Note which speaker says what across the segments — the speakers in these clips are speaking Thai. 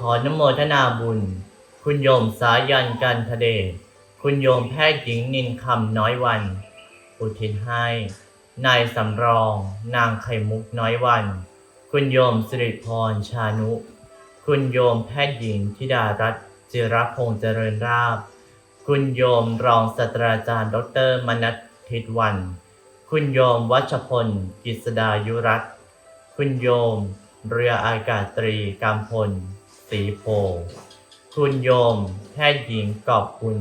Speaker 1: ขอนโมทนาบุญ คุณโยมสายันกันทเดชคุณโยมแพทย์หญิงนินคำน้อยวัน อุทิศให้ นายสำรอง นางไข่มุกน้อยวัน คุณโยมสิริพรชานุ คุณโยมแพทย์หญิงธิดารัตน์จิรพงษ์เจริญราบ คุณโยมรองศาสตราจารย์ ดรมนัททิตวัน คุณโยมวัชพลกิษดายุรัตน์คุณโยม เรืออากาศตรีกำพล ศรีโพ คุณโยม แพทย์หญิงกอบกุล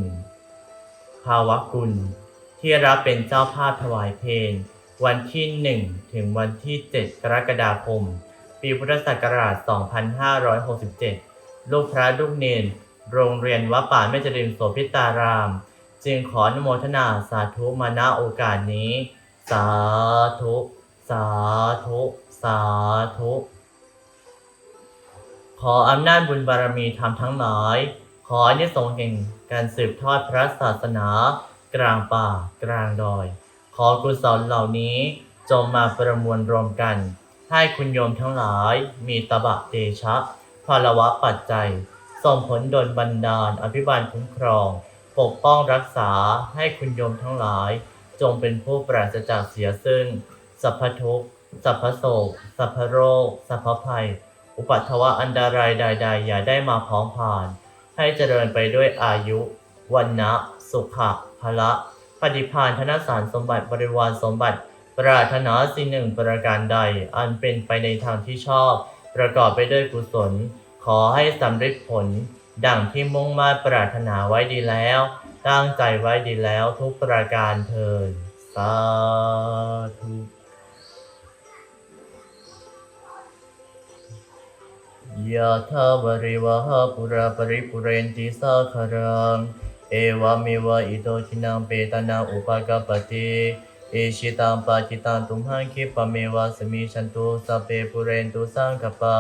Speaker 1: ภาวกุลที่รับเป็นเจ้าภาพถวายเพลงวันที่1ถึงวันที่7กรกฎาคม ปีพุทธศักราช 2567 ลูกพระลูกเนน โรงเรียนวัดป่าแม่จริมโสพิตาราม จึงขออนุโมทนาสาธุมาณโอกาสนี้ สาธุ สาธุ สาธุ ออำนาจบุญบารมีธรรมทั้งหลาย ขออานิสงส์แห่งการสืบทอดพระศาสนา กลางป่ากลางดอย ขอกุศลเหล่านี้จงมาประมวลรวมกัน ให้คุณโยมทั้งหลาย มีตบะเตชะพลวะปัจจัยส่งผลดลบันดาลอภิบาลคุ้มครอง ปกป้องรักษาให้คุณโยมทั้งหลาย จงเป็นผู้ปราศจากเสียซึ่ง สัพพทุกสัพพโศกสัพพโรค สัพพภัย อุปัตถวะอันตรายใด ๆ อย่าได้มาพ้องผ่าน ให้เจริญไปด้วยอายุวันนะสุขะพละปฏิภาณธนสารสมบัติบริวารสมบัติ ปรารถนาสิ่งหนึ่งประการใด อันเป็นไปในทางที่ชอบ ประกอบไปด้วยกุศล ขอให้สำเร็จผล ดังที่มุ่งมา่ปรารถนาไว้ดีแล้ว ตั้งใจไว้ดีแล้วทุกประการเทินสาธุ ยะถาวริวหาปุราปริปุเรนติสาคารัง เอวามิวะอิโตชินังเปตานังอุปกปปติเอชิตังปาจิตังตุมหังคิปะเมวะสมิชันตุสัพเพปุเรนตุสังกปา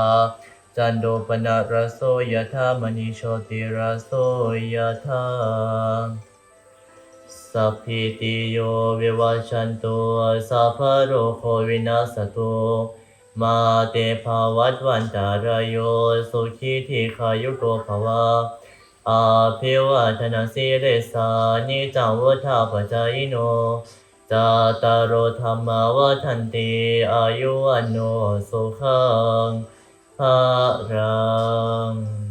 Speaker 1: จันโดปนะระโสยะธามณิโชติระโสยะธาสัพพิติโยวิวัชันตุสัพพโรโควินาสตุ มาเตภาวัตวันตารายโยสุขีทีขายุโกภวะอาภิวัฒนาสิเรสานิจังวุฒาปจายโนจาตารโรธรรมาวันติอายุวันโนสุขังภะรัง